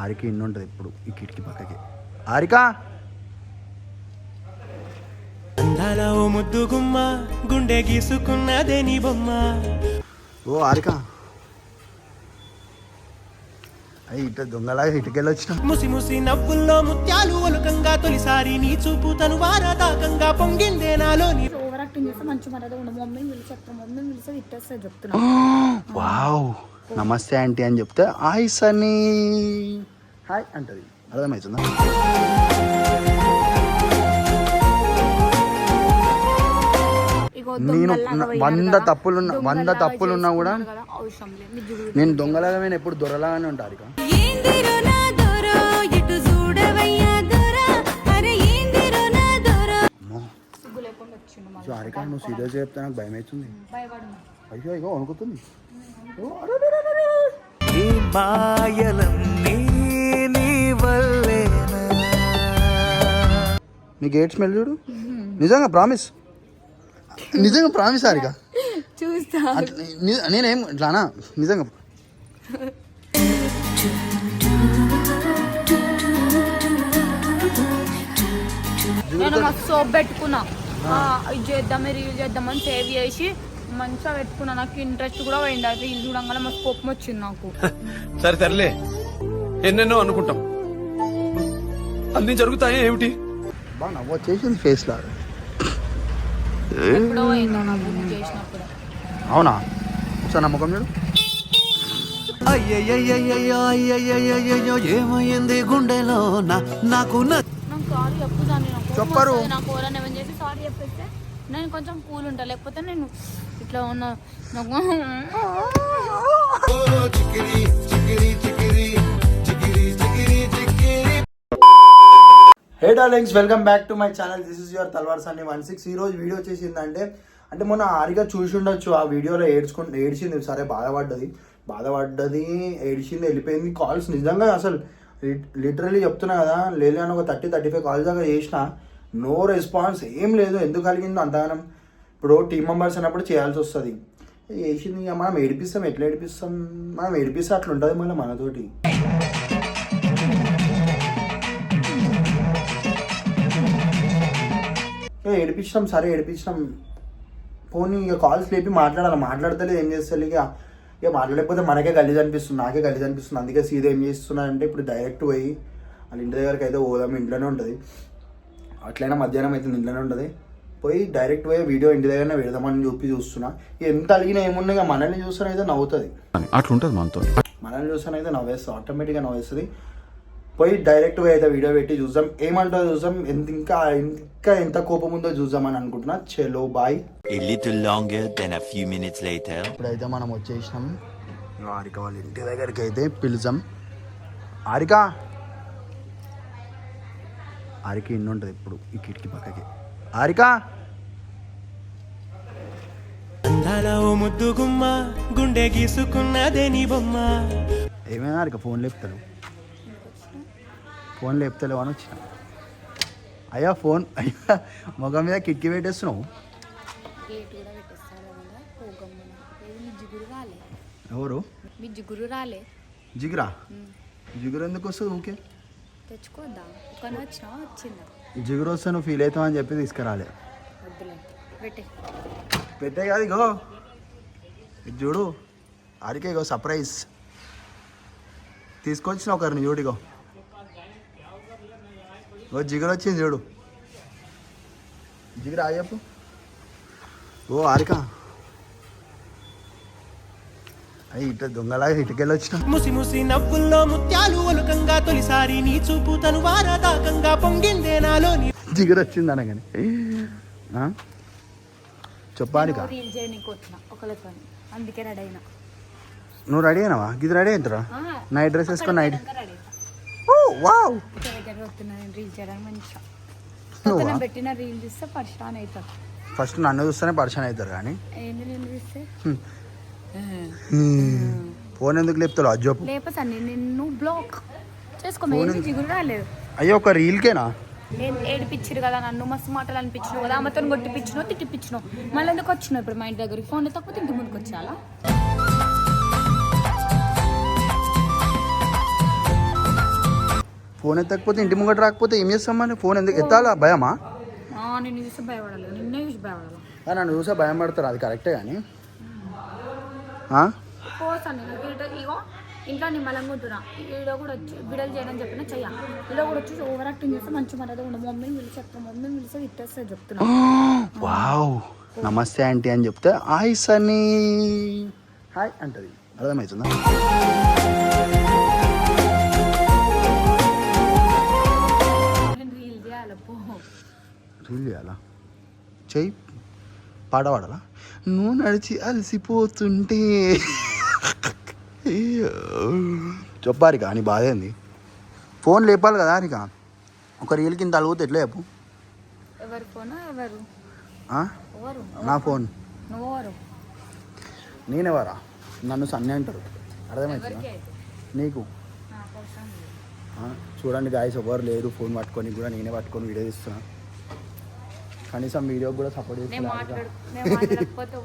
ఆరిక ఇన్ని ఉంటుంది ఇప్పుడు ఈ కిటికీ పక్కకి. ఆరిక! ముద్దు గుమ్మ గుండె గీసుకున్నదే నీ బొమ్మ. ఓ ఆరిక! అయ్యి ఇట దొంగలాగా ఇటుకెళ్ళి వచ్చిన ముసి ముసి నవ్వుల్లో ముత్యాలు ఒలుకంగా తొలిసారి నీ చూపు తను వారదాకంగా పొంగిందే నాలో నీ ఓవర్ యాక్టింగ్ చేస్తే మంచి మర్యాద ఉండదు. మమ్మీని పిలిచి చెప్తాను. మమ్మీని చెప్తున్నా. వావ్! నమస్తే ఆంటీ అని చెప్తే హాయ్ సన్నీ. హాయ్ అంటది. అర్థమవుతుందా ఇగో నేను ఉన్న- వంద కదా, తప్పులున్న- వంద దొంగల్లాగా తప్పులున్నా కూడా నేను దొంగలాగా ఎప్పుడు దొరలాగానే ఉంటారు ఇక ఏందిరో నా దొరో ఇటు చూడవయ్యా దొరా? అరే ఏందిరో నా దొరో? అమ్మో. సిగ్గు లేకుండా వచ్చిండు మళ్ళీ సారిక నువ్వు సీరియస్ చెప్తే నాకు భయం అవుతుంది అయ్యో ఇగో వణుకుతుంది. ఈ మాయలన్నీ నీ వల్లేనా? నీ గేట్ స్మెల్ చూడు. నిజంగా ప్రామిస్. నిజంగా ప్రామిస్ సారిక చూస్తా. నేనేం ఇట్లానా నిజంగా. నేను మస్తు పెట్టుకున్నా. ఆ, ఇది చేద్దామే రీల్ చేద్దామని సేవ్ చేసి మంచిగా పెట్టుకున్నా. నాకు ఇంట్రెస్ట్ కూడా పోయింది. అది రీల్ చూడంగానే మస్తు కోపం వచ్చింది నాకు. సరే తరలే ఎన్నెన్నో అనుకుంటాం. అన్ని జరుగుతాయి ఏమిటి? బాగా నవ్వు ఫేస్ లా. ఎప్పుడో పోయిందో నాకు ఇది చేసినప్పుడు. అవునా? ఒకసారి నమ్మకం చూడు. అయ్యయ్యయ్యయ్యో ఏమైంది గుండెలో నా- నాకు న- నాకు సారీ చెప్పు దాన్ని నాకు. చెప్పరు. నాకు ఎవరైనా ఏమైనా చేసి సారీ చెప్పేస్తే నేను కొంచెం కూల్ ఉంటా. లేకపోతే నేను ఇట్లా ఉన్న hey darlings welcome back to my channel this is your Talwar Sunny one six ఈ రోజు వీడియో చేసిందంటే అంటే మొన్న ఆరిగా చూసి ఉండొచ్చు ఆ వీడియోలో ఏడ్చుకుంటు ఏడ్చింది. సరే బాధపడ్డది. బాధపడ్డది ఏడ్చింది వెళ్ళిపోయింది. కాల్స్ నిజంగా అసలు లిటరలీ చెప్తున్నా కదా లేదు అని ఒక థర్టీ థర్టీ ఫైవ్ కాల్స్ దాకా చేసిన నో రెస్పాన్స్ ఏం లేదు. ఎందుకు కలిగిందో అంతగానం. ఇప్పుడు టీం మెంబర్స్ అన్నప్పుడు చేయాల్సి వస్తుంది. చేసింది ఇక మనం ఏడిపిస్తాం ఎట్లా ఏడిపిస్తాం? మనం ఏడిపిస్తే అట్లా ఉంటుంది మళ్ళీ మనతోటి. ఇక ఏడిపించినాం సరే ఏడిపించినాం. పోనీ ఇక కాల్స్ లేపి మాట్లాడాలి? మాట్లాడతలేదు ఏం చేస్తారు ఇక? ఇక మాట్లాడకపోతే మనకే గలీజ్ అనిపిస్తుంది నాకే గలీజ్ అనిపిస్తుంది. అందుకే సీదా ఏం చేస్తున్నా అంటే ఇప్పుడు డైరెక్ట్ పోయి వాళ్ళ ఇంటి దగ్గరికి అయితే పోదాం ఇంట్లోనే ఉంటుంది. అట్లయినా మధ్యాహ్నం అయితే ఇంట్లోనే ఉంటుంది. పోయి డైరెక్ట్ పోయి వీడియో ఇంటి దగ్గరనే పెడదామని చెప్పి చూస్తున్నా. ఎంత అడిగినా ఏమున్నా ఇక మనల్ని చూస్తేనే అయితే నవ్వుతుంది. అట్లుంటది మనతో మనల్ని చూస్తేనే అయితే నవ్వేస్తుంది ఆటోమేటిక్గా నవ్వేస్తుంది. పోయి డైరెక్ట్ పోయి అయితే వీడియో పెట్టి చూద్దాం. ఏమంటుందో చూద్దాం. ఎంత ఇంకా ఇంకా ఎంత కోపం ఉందో చూద్దామని అనుకుంటున్నా. చలో బాయ్. ఇప్పుడైతే మనం వచ్చేసినాం. ఆరిక వాళ్ళ ఇంటి దగ్గరికి అయితే పిలుచాం ఆరిక! ఆరిక ఇన్ని ఉంటుంది ఇప్పుడు ఈ కిటికీ పక్కకి. ఆరిక అందాల ఓ ముద్దు గుమ్మ గుండె గీసుకున్నదే నీ బొమ్మ. ఏమైనా ఆరిక ఫోన్ లేపుతారు ఫోన్ లేపుతలేవు అని వచ్చిన. అయ్యా ఫోన్ అయ్యా మొగం మీద కిటికీ పెట్టేస్తున్నావు? ఎవరు? మీ జిగురు? రాలే జిగురా జిగురు ఎందుకు వస్తుంది ఊకే తెచ్చుకోద్దా. వచ్చినా వచ్చిందా? జిగురు వస్తే నువ్వు ఫీల్ అవుతావు అని చెప్పి తీసుకురాలే. పెట్టే. కాదు ఇగో. చూడు. ఆడికే ఇగో సర్ప్రైజ్ తీసుకొచ్చిన ఒకరిని చూడు ఇగో. ఓ జిగురు వచ్చింది చూడు. జిగురు ఆ చెప్పు. ఓ అయ్యి ఇట దొంగలాగా ఇటుకెళ్ళి వచ్చిన ముసి ముసి నవ్వుల్లో ముత్యాలు ఒలుకంగా తొలిసారి నీ చూపు తను వారదాకంగా పొంగిందే నాలో నీ జిగురు వచ్చింది అనగాని ఒకళ్ళతో అందుకే రెడీ అయినా. నువ్వు రెడీ అయినావా? ఇది రెడీ అవుతారా నైట్ డ్రెస్ వేసుకొని నైట్ ఓ వావ్! రీల్ చేయడానికి పెట్టిన రీల్ చూస్తే అవుతారు. ఫస్ట్ నన్ను చూస్తేనే పరిచయం అవుతారు కానీ. ఏంది నేను చూస్తే? ఫోన్ ఎందుకు లేపుతాడు అజ్జోపు? లేకపోతే నిన్ను బ్లాక్ చేసుకో మేము జిగురు రాలేదు. అయ్యో ఒక రీల్కేనా? నేను ఏడిపించారు కదా నన్ను మస్తు మాటలు అనిపించినావు కదా అమ్మతో కొట్టిపించినావు తిట్టిపించినావు మళ్ళీ ఎందుకు వచ్చినావు ఇప్పుడు మా ఇంటి దగ్గరికి? ఫోన్ తక్కువ ఇంటి ముందుకు వచ్చాలా ఫోన్ ఎత్తకపోతే ఇంటి ముంగట రాకపోతే ఏం చేస్తాం మరి? ఫోన్ ఎందుకు ఎత్తాలా? భయమా? ఆ, నిన్ను చూసి భయపడాలి నిన్నే చూసి భయపడాలి. నన్ను చూసా భయం పడతారు అది కరెక్టే కానీ. ఇటు ఇగో ఇంట్లో నిమ్మలంగా ఉంటున్నా ఈడో కూడా వచ్చి బిడలు చేయడం చెప్పిన చెయ్య ఈడో కూడా వచ్చి ఓవర్ యాక్టింగ్ చేస్తే మంచి మర్యాద ఉండదు మమ్మీని పిలిచి చెప్తాను మమ్మీని పిలిచి ఇట్టేస్తే చెప్తున్నా వావ్. నమస్తే ఆంటీ అని చెప్తే హాయ్ సన్నీ. హాయ్ అంటది. అర్థమవుతుందా రీల్ చేయాలి పో. రీల్ చేయాలా? చెయ్యి. పాట పాడాలా? నువ్వు నడిచి అలసిపోతుంటే. అయ్యో. చెప్పారిక నీ బాధ ఏంది? ఫోన్ లేపాలి కదా అరిక ఒక రీల్ కింద అలుగుతే ఎట్లా చెప్పు? ఎవరి ఫోన్? ఎవరు? ఆ? ఎవరు? నా ఫోన్. నేనెవరా నన్ను సన్నీ అంటారు. అయితే? నీకు? చూడండి గాయస్ ఎవరు లేరు ఫోన్ పట్టుకొని కూడా నేనే పట్టుకొని వీడియో తీస్తున్నా. కనీసం వీడియో కూడా సపోర్ట్ నేను చేస్తున్నా మాట్లాడు నేను మాట్లాడకపోతే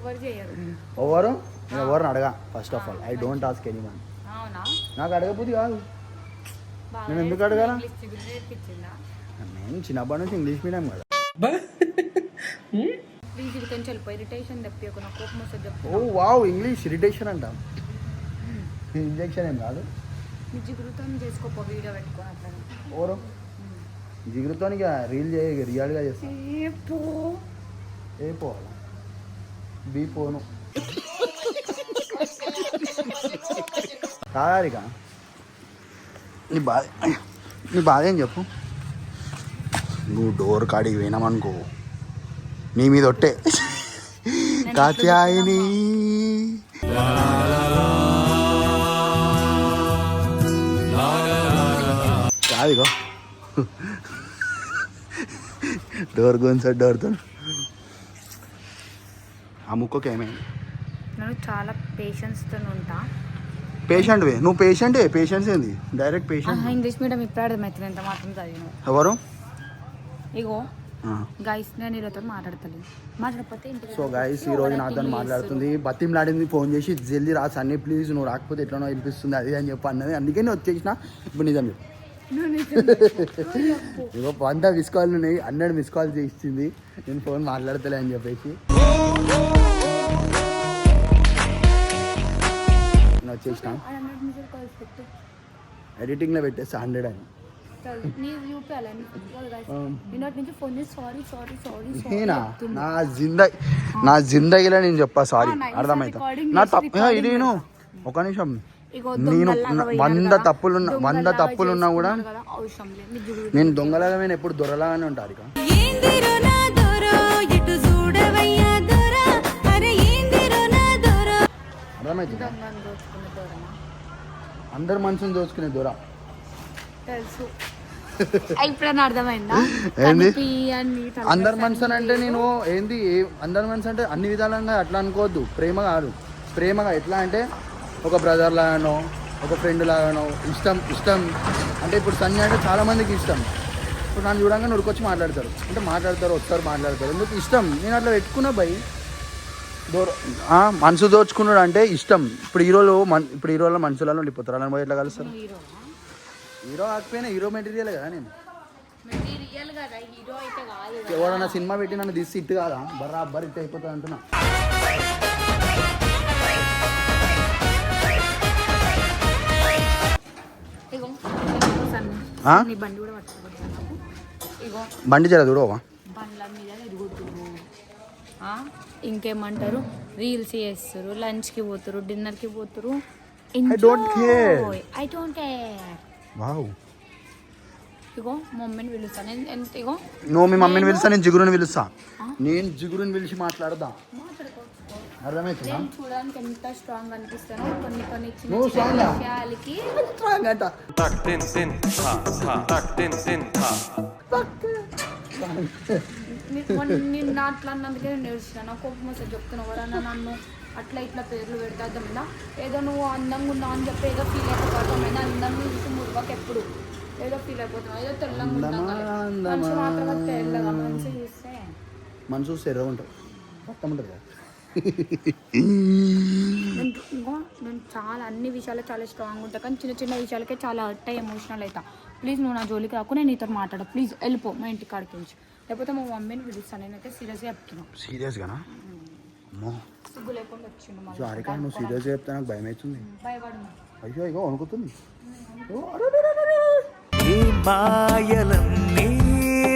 ఎవరు? నేను ఎవరిని అడగా first of all I don't ask anyone అవునా? నాకు అడగబుద్ధి కాదు. నేను ఎందుకు అడగాల? ఇంగ్లీష్ చిగురు నేర్పించిందా? నేను చిన్నప్పటి నుంచి ఇంగ్లీష్ మీడియం కదా. ఓ వావ్ ఇంగ్లీష్ ఇరిటేషన్ అంట. ఇంజెక్షన్ ఏం కాదు. ఓరు జిగురుతోని రీల్ చేయ రియల్గా చేస్తా. ఏ పో. ఏ పోవాలా బీ పోను. కాదారిక నీ బాధ నీ బాధ ఏం చెప్పు? నువ్వు డోర్ కాడికి పోయినామనుకో నీ మీద ఒట్టే. కాత్యాయని. కాదిగో డోర్ గుంసాడు డోర్తో ఆ ముక్కకి ఏమైంది? నేను చాలా పేషెన్స్తో ఉంటా. పేషెంట్ వే? నువ్వు పేషెంటే పేషెంట్స్ ఏంది? డైరెక్ట్ పేషెంట్ ఇంగ్లీష్ మీడియం ఇప్పుడు అర్థమవుతుంది ఎంత మాత్రం చదివిన ఎవరు? ఇగో గైస్ నేను ఈరోజు మాట్లాడతలేదు. మాట్లాడకపోతే సో గైస్ ఈ రోజు నాతో మాట్లాడుతుంది. బతిమలాడింది ఫోన్ చేసి జల్దీ రా సన్నీ ప్లీజ్ నువ్వు రాకపోతే ఎట్లనో వినిపిస్తుంది అది అని చెప్పి అన్నది. అందుకే నేను వచ్చేసిన. ఇప్పుడు నిజం చెప్పు. ఇగో వంద మిస్ కాల్ ఉన్నాయి. హండ్రెడ్ మిస్ కాల్ చేసింది నేను ఫోన్ మాట్లాడతలే అని చెప్పేసి. వచ్చేసిన పెట్టు ఎడిటింగ్లో పెట్టేస్తా హండ్రెడ్ అని. నీ నా జిందా నా జిందగీలో నేను చెప్పా సారీ nice. అర్థమైతే. నా తప్పు ఇది నేను ఒక నిమిషం. నేను వంద తప్పులున్నా వంద తప్పులున్నా కూడా నేను దొంగలాగా నేను ఎప్పుడు దొరలాగానే ఉంటారు ఇక ఏందిరో నా దొరో? ఎటు చూడవయ్యా దొరా? అరే ఏందిరో నా దొరో? అర్థమైతే దొంగను దోచుకున్న దూరమా? అందరు మనుషుని దోచుకునే దొర. తెలుసు. అర్థమైందా? ఏంది? తల అందరు మనుషులు అంటే నేను ఏంది? అందరు మనుషులు అంటే అన్ని విధాలుగా అట్లా అనుకోవద్దు. ప్రేమ కాదు. ప్రేమగా ఎట్లా అంటే ఒక బ్రదర్ లాగానో ఒక ఫ్రెండ్ లాగానో ఇష్టం ఇష్టం. అంటే ఇప్పుడు సన్ని అంటే చాలా మందికి ఇష్టం. ఇప్పుడు నన్ను చూడంగా నుడికొచ్చి మాట్లాడతారు. అంటే మాట్లాడతారు వస్తారు మాట్లాడతారు. ఎందుకు ఇష్టం? నేను అట్లా పెట్టుకున్నా బై. దూర ఆ, మనసు దోచుకున్నాడు అంటే ఇష్టం. ఇప్పుడు హీరోలు మన ఇప్పుడు హీరోలో మనుషులలో ఉండిపోతారు. అలా పోయి ఎట్లా కలుస్తారు? హీరో హీరో కాకపోయినా హీరో మెటీరియల్ కదా నేను. రియల్ కదా హీరో అయితే కాదు ఎవడన్నా సినిమా పెట్టి నన్ను తీసి ఇట్టు కాదా? బర్రా అబ్బర్ ఇట్టు అయిపోతుంది అంటున్నా. బండి జర చూడవా? ఇంకేమంటారు? రీల్స్ చేస్తారు లంచ్కి పోతారు డిన్నర్కి పోతారు. ఐ డోంట్ కేర్ ఇగో మమ్మీని పిలుస్తాను ఎన్- ఎంత ఇగో నువ్వు మీ మమ్మీని పిలుస్తా నేను జిగురుని పిలుస్తా. నేను జిగురుని పిలిచి మాట్లాడదా అర్థమవుతుందా నేను చూడడానికి ఎంత స్ట్రాంగ్ అనిపిస్తానో కొన్ని కొన్ని చిన్న? విషయాలకి Strong అంట నిన్న అట్లా అన్నందుకే నేను నాకు కోపం వస్తే చెప్తున్నావు ఎవరన్నా నన్ను అట్లా ఇట్లా పేర్లు పెడితే అర్థమైందా? ఏదో నువ్వు అందంగా ఉన్నావు అని చెప్పి ఏదో ఫీల్ అయిపోతావు అర్థమైందా అందంగా చూసి మురువకి ఎప్పుడు? ఏదో ఫీల్ అయిపోతున్నావు ఏదో తెల్లంగా ఉన్నాం అందమా, అందమా. మనిషి మాత్రం తెల్లగా మంచి చూస్తే. మనసు సెర్ర ఉంటుంది మొత్తం ఉంటుంది కదా? ఇంకో నేను చాలా అన్ని విషయాలు చాలా స్ట్రాంగ్ ఉంటా. కానీ చిన్న చిన్న విషయాలకే చాలా హర్ట్ అయ్యి ఎమోషనల్ అవుతా ప్లీజ్ నువ్వు నా జోలికి రాకు నేను నీతో మాట్లాడ ప్లీజ్ వెళ్ళిపో మా ఇంటి కాడికి నుంచి లేకపోతే మా మమ్మీని పిలుస్తాను నేనైతే సీరియస్గా చెప్తున్నాను సీరియస్గానా అమ్మో. సిగ్గు లేకుండా వచ్చిండు మా సారికా నువ్వు సీరియస్ చెప్తే నాకు భయం అవుతుంది భయపడు అయ్యో అయ్యో వణుకుతుంది. ఈ మాయలన్నీ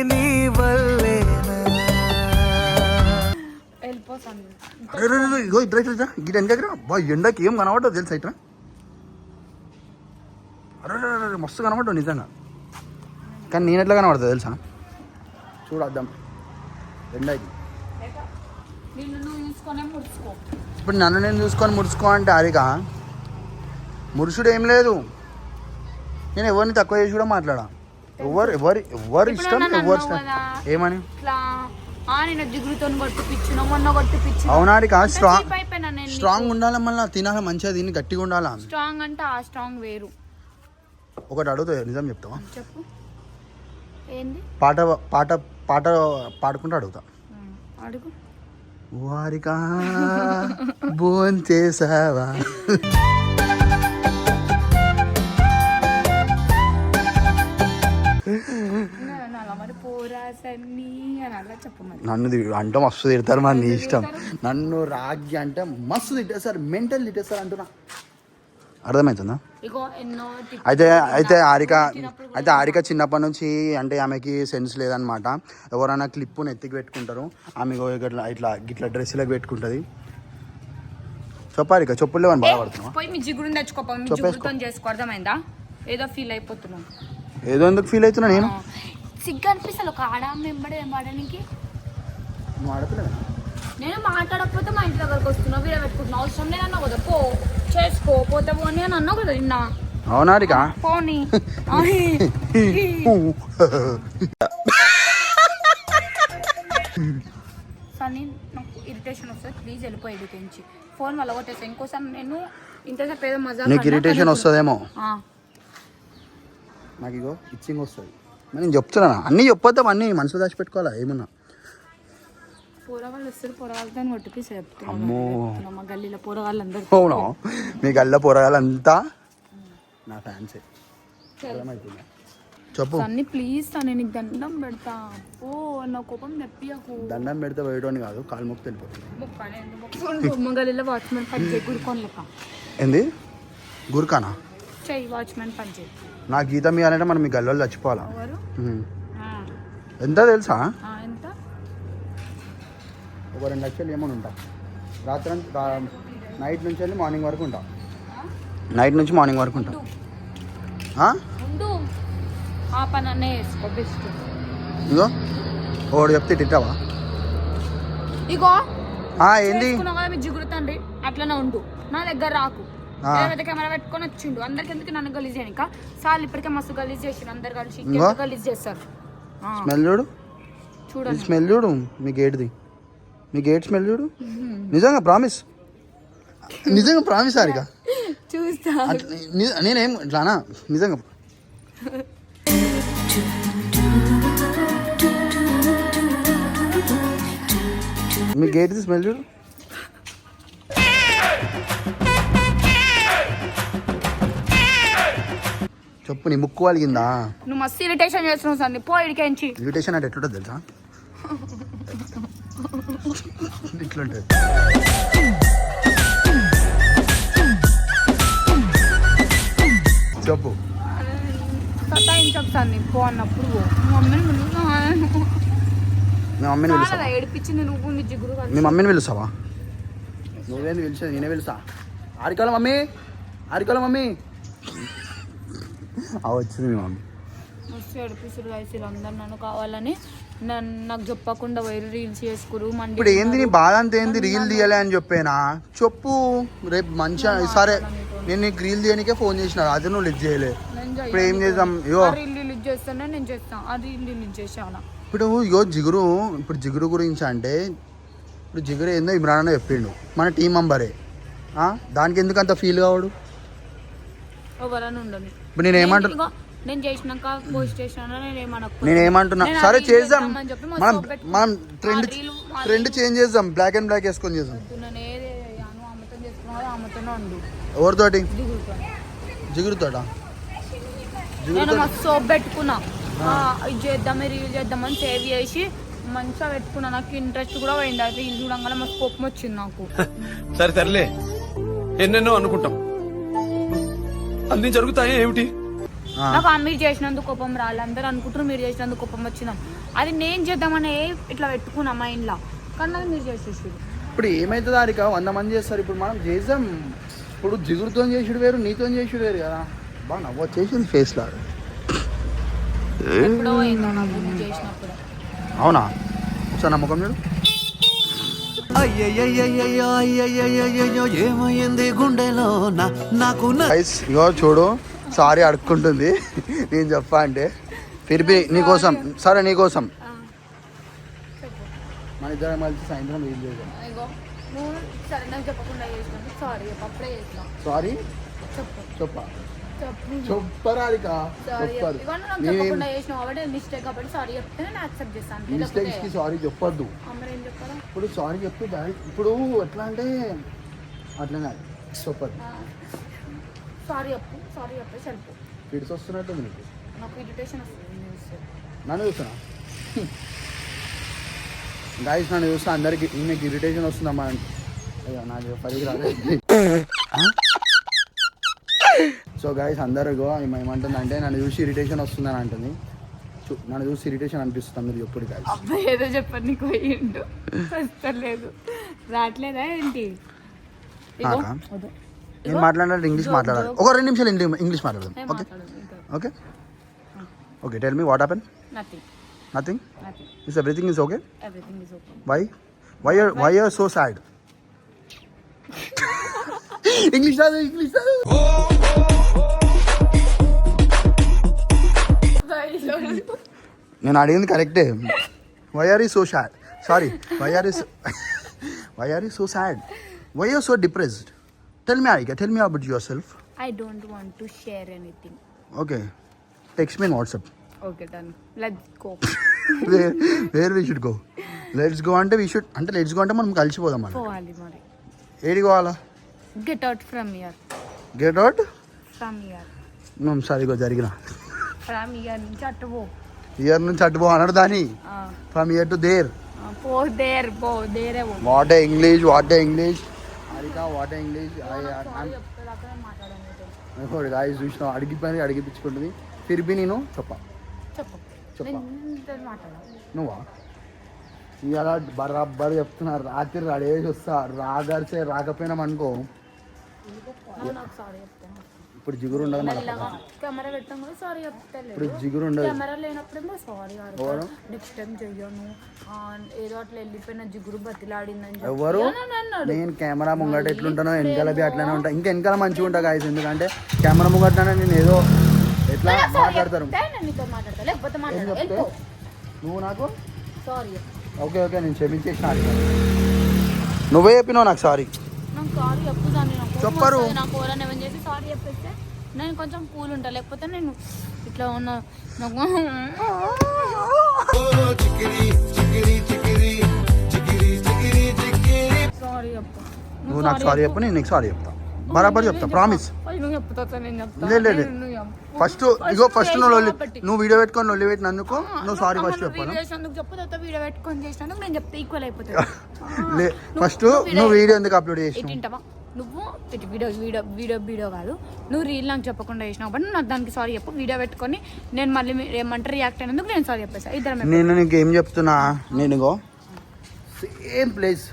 నీ వల్లేనా వెళ్ళిపోతాను. ఇగో ఇద్దరు ఇట్లా గిట వెనక దగ్గర బా ఎండకి ఏం కనబడదు తెలుసా ఇట్లా అరే మస్తు కనబడవు నిజంగా. కానీ నేను ఎట్లా కనబడుతుంది తెలుసా? చూడద్దాం ఎండకి. ఇప్పుడు నన్ను నేను చూసుకొని ముడుచుకో అంటే అరిగా మురుషుడు ఏం లేదు. నేను ఎవరిని తక్కువ చేసి కూడా మాట్లాడా? ఎవరు ఎవరి ఎవరి ఇష్టం ఎవరి ఇష్టం. ఏమని? నేను జిగురుతో కొట్టిపించిన మొన్న కొట్టిపించిన అవునా హారిక స్ట్రాంగ్ స్ట్రాంగ్ ఉండాలి మళ్ళీ తినాలి మంచిగా తిని గట్టిగా ఉండాలా? స్ట్రాంగ్ అంటే ఆ స్ట్రాంగ్ వేరు. ఒకటి అడుగుతా నిజం చెప్తావా? చెప్పు. ఏంది? పాట పాట పాట పాడుకుంటూ అడుగుతా. అడుగు. వారికా భోన్ చేసావా? నన్ను అంటే మస్తు తిడతారు మరి నీ ఇష్టం. నన్ను రాగి అంటే మస్తు తిట్టేస్తారు మెంటల్ తిట్టేస్తారు అంటున్నా. అర్థమవుతుందా అయితే అయితే హారిక అయితే హారిక చిన్నప్పటి నుంచి అంటే ఆమెకి సెన్స్ లేదనమాట ఎవరైనా క్లిప్పుని ఎత్తికి పెట్టుకుంటారు. ఆమె ఇట్లా ఇట్లా ఇట్లా డ్రెస్సులకు పెట్టుకుంటుంది. చెప్పు హారిక చెప్పులు లేవని బాధపడుతున్నావా? పోయి మీ జిగురుని తెచ్చుకోపో మీ చెప్పేసుకో. జిగురుతో చేసుకో అర్థమైందా? ఏదో ఫీల్ అయిపోతున్నాం. ఏదో ఎందుకు ఫీల్ అవుతున్నా నేను? సిగ్గు అనిపిస్తుంది ఒక ఆడ మెంబడే వాడడానికి? నేను మాట్లాడకపోతే మా ఇంటి దగ్గరకు వస్తున్నావు వీడ పెట్టుకుంటున్నావు అవసరం లేదు అన్నావు కదా పో చేసుకో పోతే పోనీ అని అన్నావు కదా నిన్న. అవునా పోనీ. సన్నీ నాకు ఇరిటేషన్ వస్తుంది. ప్లీజ్ వెళ్ళిపోయి ఇడికించి ఫోన్ వల్ల కొట్టేసి. ఇంకోసారి నేను ఇంతసేపు ఏదో మజా నీకు ఇరిటేషన్ వస్తుందేమో. నాకు ఇగో ఇచ్చింగ్ వస్తుంది. నేను చెప్తున్నా అన్నీ చెప్పొద్దాం అన్నీ మనసులో దాచిపెట్టుకోవాలా? ఏమన్నా? పోరగాళ్ళతో అమ్మో. మా గల్లీలో అవునా? మీ గల్ల పోరగాలంతా నా ఫ్యాన్సే చెప్పు. సన్నీ ప్లీజ్ సన్నీ నీకు దండం పెడతా. ఓ నా కోపం తెప్పియకు. దండం పెడితే పోయటోని కాదు కాలు మొక్కు వెళ్ళిపోతుంది. మొక్కనే ఎందుకు మొక్కుతుండు? మా గల్లీలో వాచ్మెన్ పని చేయి గుడుకొని లెక్క. ఏంది? గురికానా? చెయ్యి వాచ్మెన్ పని చేయి నా గీతం ఇవ్వాలంటే మనం మీ గల్లలో చచ్చిపోవాలా? ఎంత తెలుసా? ఒక రెండు లక్షలు ఏమని ఉంటా. రాత్రి నైట్ నుంచి వెళ్ళి మార్నింగ్ వరకు ఉంటా. నైట్ నుంచి మార్నింగ్ వరకు ఉంటా. ఇగో ఒకటి చెప్తే తిట్టావా? ఇగో ఏంది? అట్లనే ఉండు. నా దగ్గర రాకు. లేకపోతే కెమెరా పెట్టుకొని వచ్చిండు. అందరికి ఎందుకు నన్ను గలీజ్ చేయనిక సార్లు ఇప్పటికే మస్తు గలీజ్ చేసిండు. అందరు కలిసి గలీజ్ చేస్తారు? స్మెల్ చూడు. చూడండి. స్మెల్ చూడు మీ గేట్ది. మీ గేట్ స్మెల్ చూడు. నిజంగా ప్రామిస్. నిజంగా ప్రామిస్ హారిక చూస్తా. అట్ల- ని- నేనేం ఇట్లానా? నిజంగా. మీ గేట్ది స్మెల్ చూడు. చెప్పు నీ ముక్కు వాలిగిందా? నువ్వు మస్తు ఇరిటేషన్ చేస్తున్నావు సంది పో ఇడికెంచి ఇన్విటేషన్ అంటే ఎట్లుంటుంది తెలుసా? ఇట్లుంటుంది. చెప్పు. సతాయించకు సంది పో అన్నప్పుడు మీ మమ్మీని. మీ పిలుస్తావా? ఏడిపించింది నువ్వు మీ జిగురు కలిసి. మీ మమ్మీని పిలుస్తావా? నువ్వేంది పిలిచేది? నేనే పిలుస్తా. ఆరికాల మమ్మీ? ఆరికాల మమ్మీ? వచ్చింది మీ మమ్మీ. మస్తు ఏడిపిస్తారు నన్ను కావాలని. నాకు చెప్పకుండా వైరు రీల్స్ చేసుకురు మండి ఇప్పుడు ఏంది నీ బాధ అంత ఏంది? రీల్ తీయాలి అని చెప్పేనా? చెప్పు. రేపు మంచిగా సరే నేను నీకు రీల్ తీయడానికే ఫోన్ చేసిన అది నువ్వు లిఫ్ట్ చేయలే. ఇప్పుడు ఏం చేద్దాం? ఇగో. రీల్ రిలీజ్ చేస్తానే నేను చేస్తాను ఆ రీల్ రిలీజ్ చేసాను ఇప్పుడు ఇగో జిగురు ఇప్పుడు జిగురు గురించి అంటే ఇప్పుడు జిగురు ఏందో ఇమ్రాన్ అన్న చెప్పిండు. మన టీం మెంబరే? దానికి ఎందుకు అంత ఫీల్ కావడు? ఎవరైనా ఉండని. ఇప్పుడు నేను ఏమంటున్నా నేను చేసినాక పోస్ట్ చేసినా నేను ఏమనకు నేను ఏమంటున్నా సరే చేద్దాం. మనం. మనం ట్రెండ్ ట్రెండ్ చేంజ్ చేద్దాం బ్లాక్ అండ్ బ్లాక్ వేసుకొని చేద్దాం. ఎవరితోటి? జిగురుతోట? నేను మస్తు సోప్ పెట్టుకున్నా. ఆ, ఇది చేద్దాం రీల్ చేద్దామని సేవ్ చేసి మంచిగా పెట్టుకున్నా. నాకు ఇంట్రెస్ట్ కూడా పోయింది. అది రీల్ చూడంగానే మస్తు కోపం వచ్చింది నాకు. సరే సర్లే. ఎన్నెన్నో అనుకుంటాం. అన్ని జరుగుతాయి ఏమిటి? నాకు ఆ మీరు చేసినందుకు కోపం రాలి. అందరూ అనుకుంటారు మీరు చేసినందుకు కోపం వచ్చినాం అది నేను చేద్దామని ఇట్లా పెట్టుకున్నా మైండ్లో కానీ అది మీరు చేసేసి ఇప్పుడు ఏమైతుంది హారిక వంద మంది చేస్తారు. ఇప్పుడు మనం చేసాం ఇప్పుడు జిగురుతో చేసుడు వేరు నీతో చేసుడు వేరు కదా. బాగా నవ్వు వచ్చేసింది ఎప్పుడో నాకు నువ్వు చేసినప్పుడు. అవునా? ఒకసారి నమ్మకం చూడు. ఏమైంది గుండెలో నాకు ఇగో చూడు సారీ అడుక్కుంటుంది. నేను చెప్పా అంటే. తిరిపి నీకోసం సరే నీకోసం మన ఇద్దరం కలిసి సాయంత్రం ఏం చేద్దాం? సరే సారీ చెప్పు. చెప్పా. చెప్పు చెప్పరాదిక సారీ చెప్పరు. ఇవన్నీ నాకు చెప్పకుండా చేసినావు. కాబట్టి మిస్టేక్ కాబట్టి సారీ చెప్తే నేను యాక్సెప్ట్ చేస్తాను మిస్టేక్స్కి సారీ చెప్పొద్దు. ఇప్పుడు సారీ చెప్తే direct- ఇప్పుడు ఎట్లా అంటే అట్లనే చెప్పద్దు. సారీ చెప్పు సారీ చెప్పే చెప్పు ఫిడ్స్ వస్తున్నట్టుంది నీకు. నాకు ఇరిటేషన్ వస్తుంది న్యూస్ నన్ను చూస్తున్నా? గాయస్ నన్ను చూస్తే అందరికి ఈమెకి ఇరిటేషన్ వస్తుందమ్మా అయ్యో నాకు పరికి రాలేదు. సో గాయస్ అందరూ ఈమె ఏమంటుందంటే నన్ను చూసి ఇరిటేషన్ వస్తుందని అంటుంది. చూ- నన్ను చూసి ఇరిటేషన్ అనిపిస్తుంది అందరు ఎప్పుడు అబ్బాయి ఏదో చెప్పండి నీకు పోయిండు వస్తలేదు. రావట్లేదా ఏంటి. నేను మాట్లాడాలంటే ఇంగ్లీష్ మాట్లాడాలి. ఒక రెండు నిమిషాలు ఇంగ్లీ- ఇంగ్లీష్ మాట్లాడదాం. Okay okay okay tell me what happen nothing is everything is okay everything is okay why why why are so sad English రాదు ఇంగ్లీష్ రాదు నేను అడిగింది కరెక్టే. వై ఆర్ ఈ so sad sorry why are ఈ why are ఈ so sad why are so depressed tell me I tell me about yourself I don't want to share anything okay text me WhatsApp okay done let's go where we should go let's go అంటే we should అంటే let's go అంటే మనం కలిసిపోదాం మనం పోవాలి మరి. ఏడికి పోవాలా? Get out from year get out from year మేము సరిగ్గా జరిగిన. ఫ్రమ్ ఇయర్ నుంచి అటు పో. ఇయర్ నుంచి అటు పో అన్నాడు దాని. ఫ్రమ్ ఇయర్ టు దేర్ ఆ, పో దేర్ పో దేరే పో. What English what English Harika what English నీతో. గాయ చూసిన అడిగిపోయి అడిగిపించుకుంటుంది. తిరిగి నేను చెప్ప. చెప్పు. నువ్వా? ఇలా బరాబర్ చెప్తున్నా రాత్రి రెడీ చేసి వస్తా. రాగాల్సే రాకపోయినాం అనుకో ఇప్పుడు జిగురు ఉండదు మెల్లగా కెమెరా పెట్టాం కూడా సారీ ఇప్పుడు చెప్తలేదు జిగురు ఉండదు. కెమెరా లేనప్పుడేమో సారీ ఎవరు? నెక్స్ట్ టైం చెయ్యను. ఆ, ఏదో అట్లా వెళ్ళిపోయిన జిగురు బతిలాడిందని చెప్పి. ఎవరు? అని అన్నాడు. నేను కెమెరా ముంగట ఎట్లుంటానో వెనకాల బి అట్లనే ఉంటా. ఇంకా వెనకాల మంచిగా ఉంటా గాయస్ ఎందుకంటే కెమెరా ముంగట నేను ఏదో ఎట్లా మాట్లాడతారు? చెప్తే నేను నీతో మాట్లాడతా. లేకపోతే ఏం మాట్లాడతా. చెప్తే? వెళ్ళిపో. నువ్వు నాకు? Sorry okay okay. నేను క్షమించేసిన నువ్వే చెప్పినావు నాకు సారీ నాకు సారీ చెప్పు దాన్ని నాకు కోపం చెప్పరు. నాకు ఎవరైనా ఏమైనా చేసి సారీ చెప్పేస్తే నేను కొంచెం కూల్ ఉంటా. లేకపోతే నేను ఇట్లా ఉన్నా నాకు సారీ చెప్పు. నువ్వు నాకు సారీ చెప్పు. నేను నీకు సారీ చెప్తా. బరాబర్ చెప్తా ప్రామిస్. లేదు. ఫస్ట్ ఇగో ఫస్ట్ నువ్వు. నువ్వు వీడియో పెట్టుకొని లొల్లి పెట్టినందుకు నువ్వు సారీ ఫస్ట్ చెప్పాను వీడియో పెట్టుకొని చేసినందుకు నేను చెప్తే ఈక్వల్ అయిపోతుంది ఫస్ట్ నువ్వు వీడియో ఎందుకు అప్లోడ్ చేసినావు? వింటావా నువ్వు వీడియో వీడియో వీడియో వీడియో కాదు. నువ్వు రీల్ నాకు చెప్పకుండా చేసినావు నువ్వు నాకు దానికి సారీ చెప్పు. వీడియో పెట్టుకొని నేను మళ్ళీ మీ- ఏమంటారు రియాక్ట్ అయినందుకు నేను సారీ చెప్పేసా. ఇద్దరం నేను నీకు ఏం చెప్తున్నా? నేను సేమ్ ప్లేస్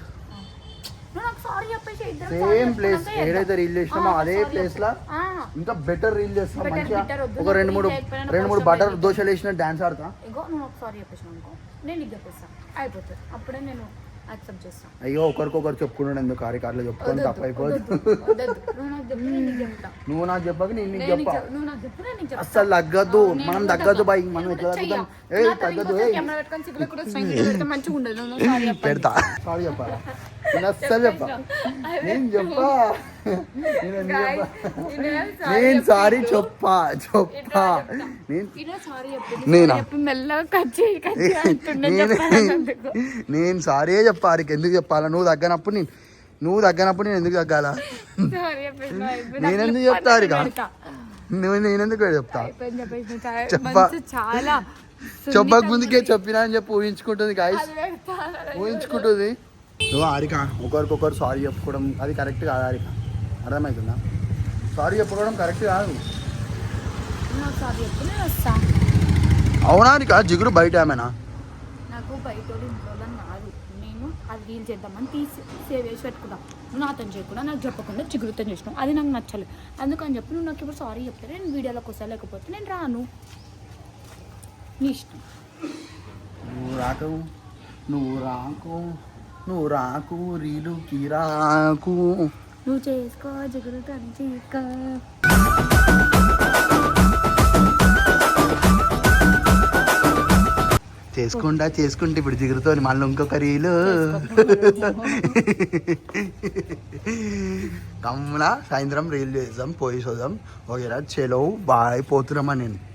సేమ్ ప్లేస్ ఏదైతే రీల్ చేసినామో అదే ప్లేస్ లా ఇంకా బెటర్ రీల్ చేస్తాం మంచిగా. ఒక రెండు మూడు రెండు మూడు బటర్. దోశలు వేసిన డాన్స్ ఆడతా ఇగో నువ్వు నాకు సారీ చెప్పేసావు అనుకో. నేను నీకు చెప్పేస్తా. అయిపోతుంది. అప్పుడే నేను యాక్సెప్ట్ చేస్తాను అయ్యో ఒకరికొకరు చెప్పుకున్నాడు ఎందుకు? కార్యకారులు చెప్పుకొని తప్ప అయిపోదు నువ్వు నాకు చెప్పక నేను నీకు చెప్పా. అస్సలు తగ్గద్దు నేను మనం కూడా తగ్గద్దు తగ్గ- బాయ్ మనం ఎట్లా. తగ్గుతాం? ఏ స్ట్రైన్ పెడితే సారీ చెప్పాలి. నేను అస్సలు చెప్పా నేను చెప్పా నేను సారీ చెప్పా చెప్పా నేను. నేనా? సారీ చెప్పా ఆడికి ఎందుకు చెప్పాలా? నువ్వు తగ్గనప్పుడు నేను నువ్వు తగ్గనప్పుడు నేను ఎందుకు తగ్గాలా? Sorry చెప్పేసి నువ్వు అయిపోయి నేను నాకు ఎందుకు lip చెప్తా? పెడతా. నువ్వు నేనెందుకు చెప్తా? చెప్పా. చెప్పక ముందుకే చెప్పినా అని చెప్పి ఊహించుకుంటుంది గాయస్ పెడతా. ఊహించుకుంటుంది. నువ్వు హారిక ఒకరికొకరు సారీ చెప్పుకోవడం అది కరెక్ట్ కాదు హారిక అర్థమవుతుందా సారీ చెప్పుకోవడం కరెక్ట్ కాదు. అవునా జిగురు బయట ఆమెనా? నాకు బయట నేను అది వీలు చేద్దామని తీసి సేవ్ చేసి పెట్టుకున్నా. నువ్వు నాతో చేయకుండా నాకు చెప్పకుండా చిగురుతో చేసినావు. అది నాకు నచ్చలేదు. అందుకని చెప్పి నువ్వు నాకు ఇప్పుడు సారీ చెప్తే నేను వీడియోలోకి వస్తా లేకపోతే నేను రాను. నీ ఇష్టం. నువ్వు రాకు. నువ్వు రాకు. నువ్వు రాకు రీలుకి రాకు. నువ్వు చేసుకో చేసుకో. చేసుకుంటా చేసుకుంటే ఇప్పుడు జిగురుతో మళ్ళీ ఇంకొక రీలు. కమ్మున సాయంత్రం రీల్ చేద్దాం పోయి చూద్దాం. ఓకేరా చెలో బాయ్ పోతున్నామా నేను.